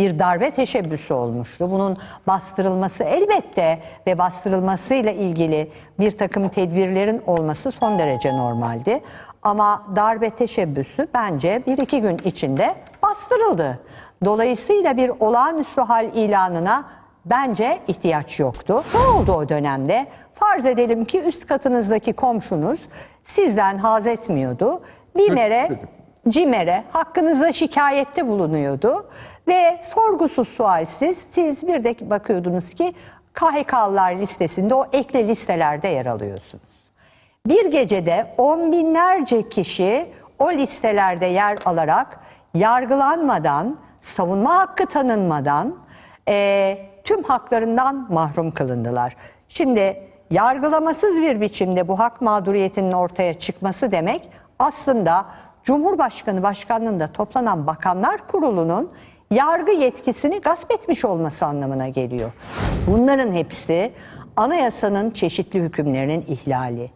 bir darbe teşebbüsü olmuştu. Bunun bastırılması elbette ve bastırılmasıyla ilgili bir takım tedbirlerin olması son derece normaldi. Ama darbe teşebbüsü bence bir iki gün içinde bastırıldı. Dolayısıyla bir olağanüstü hal ilanına bence ihtiyaç yoktu. Ne oldu o dönemde? Farz edelim ki üst katınızdaki komşunuz sizden haz etmiyordu. BİMER'e, CİMER'e hakkınızda şikayette bulunuyordu. Ve sorgusuz sualsiz siz bir de bakıyordunuz ki KHK'lılar listesinde o ekle listelerde yer alıyorsunuz. Bir gecede on binlerce kişi o listelerde yer alarak yargılanmadan, savunma hakkı tanınmadan e, tüm haklarından mahrum kılındılar. Şimdi yargılamasız bir biçimde bu hak mağduriyetinin ortaya çıkması demek aslında Cumhurbaşkanı başkanlığında toplanan Bakanlar Kurulu'nun yargı yetkisini gasp etmiş olması anlamına geliyor. Bunların hepsi anayasanın çeşitli hükümlerinin ihlali,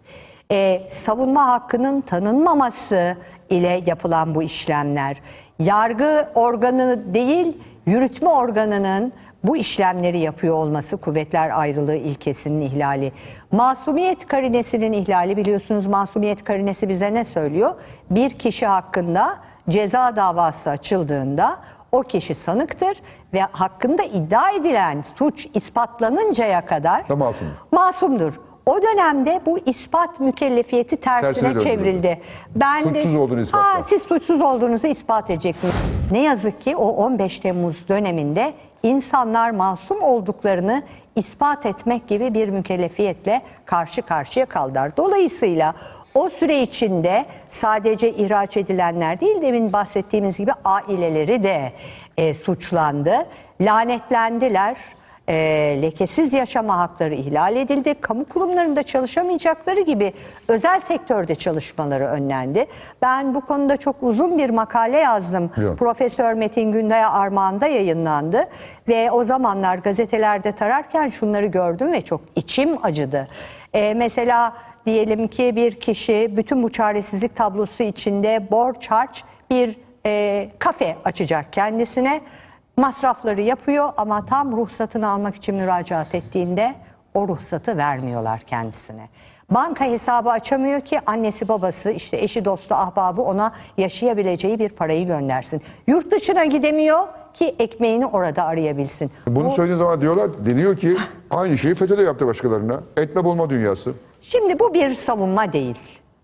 e, savunma hakkının tanınmaması ile yapılan bu işlemler, yargı organı değil yürütme organının bu işlemleri yapıyor olması kuvvetler ayrılığı ilkesinin ihlali. Masumiyet karinesinin ihlali biliyorsunuz masumiyet karinesi bize ne söylüyor? Bir kişi hakkında ceza davası açıldığında o kişi sanıktır ve hakkında iddia edilen suç ispatlanıncaya kadar Da masumdur. masumdur. O dönemde bu ispat mükellefiyeti tersine, Tersine çevrildi. Ben Suçsuz olduğunu ispatla. Ha, siz suçsuz olduğunuzu ispat edeceksiniz. Ne yazık ki o 15 Temmuz döneminde insanlar masum olduklarını ispat etmek gibi bir mükellefiyetle karşı karşıya kaldılar. Dolayısıyla o süre içinde sadece ihraç edilenler değil demin bahsettiğimiz gibi aileleri de e, suçlandı. Lanetlendiler. E, lekesiz yaşama hakları ihlal edildi. Kamu kurumlarında çalışamayacakları gibi özel sektörde çalışmaları önlendi. Ben bu konuda çok uzun bir makale yazdım. Yok. Profesör Metin Günday'a armağanda yayınlandı. Ve o zamanlar gazetelerde tararken şunları gördüm ve çok içim acıdı. E, mesela diyelim ki bir kişi bütün bu çaresizlik tablosu içinde borç harç bir e, kafe açacak kendisine masrafları yapıyor ama tam ruhsatını almak için müracaat ettiğinde o ruhsatı vermiyorlar kendisine. Banka hesabı açamıyor ki annesi babası işte eşi dostu ahbabı ona yaşayabileceği bir parayı göndersin. Yurt dışına gidemiyor ki ekmeğini orada arayabilsin. Bunu Bu- söylediğin zaman diyorlar, deniyor ki aynı şeyi FETÖ de yaptı başkalarına. Etme bulma dünyası. Şimdi bu bir savunma değil.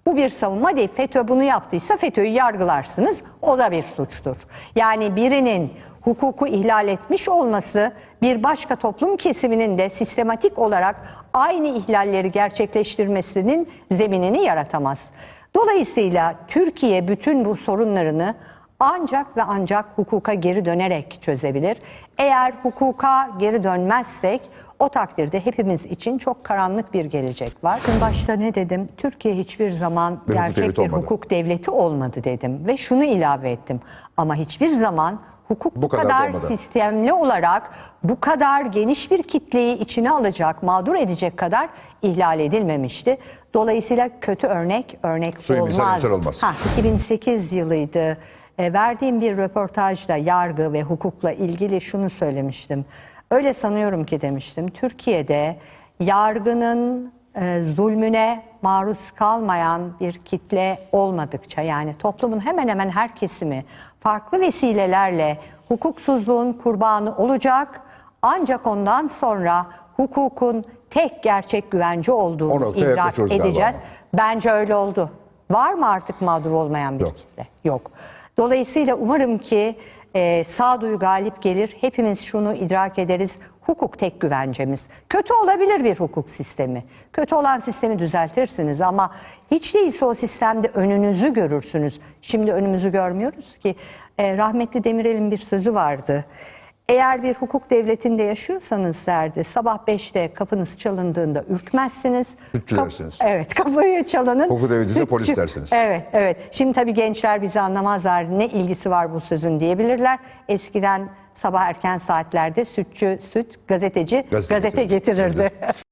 Bu bir savunma değil. FETÖ bunu yaptıysa FETÖ'yü yargılarsınız. O da bir suçtur. Yani birinin hukuku ihlal etmiş olması bir başka toplum kesiminin de sistematik olarak aynı ihlalleri gerçekleştirmesinin zeminini yaratamaz. Dolayısıyla Türkiye bütün bu sorunlarını ancak ve ancak hukuka geri dönerek çözebilir. Eğer hukuka geri dönmezsek o takdirde hepimiz için çok karanlık bir gelecek var. Bakın başta ne dedim? Türkiye hiçbir zaman Bir hukuk gerçek devleti bir olmadı. hukuk devleti olmadı dedim. Ve şunu ilave ettim. Ama hiçbir zaman hukuk bu, Bu kadar da kadar, olmadı. sistemli olarak bu kadar geniş bir kitleyi içine alacak, mağdur edecek kadar ihlal edilmemişti. Dolayısıyla kötü örnek örnek Suyun olmaz. Ha, 2008 yılıydı. E, verdiğim bir röportajda yargı ve hukukla ilgili şunu söylemiştim. Öyle sanıyorum ki demiştim. Türkiye'de yargının e, zulmüne maruz kalmayan bir kitle olmadıkça yani toplumun hemen hemen her kesimi farklı vesilelerle hukuksuzluğun kurbanı olacak. Ancak ondan sonra hukukun tek gerçek güvence olduğunu idrak edeceğiz. Bence öyle oldu. Var mı artık mağdur olmayan bir Yok. kitle? Yok. Dolayısıyla umarım ki e, sağduyu galip gelir. Hepimiz şunu idrak ederiz. Hukuk tek güvencemiz. Kötü olabilir bir hukuk sistemi. Kötü olan sistemi düzeltirsiniz ama hiç değilse o sistemde önünüzü görürsünüz. Şimdi önümüzü görmüyoruz ki. E, rahmetli Demirel'in bir sözü vardı. Eğer bir hukuk devletinde yaşıyorsanız derdi sabah 5'te kapınız çalındığında ürkmezsiniz. Sütçü Kap- dersiniz. Evet kapıyı çalanın. Hukuk devletinde polis dersiniz. Evet evet. Şimdi tabii gençler bizi anlamazlar. Ne ilgisi var bu sözün diyebilirler. Eskiden sabah erken saatlerde sütçü, süt, gazeteci Gazete gazete getirirdi. getirirdi.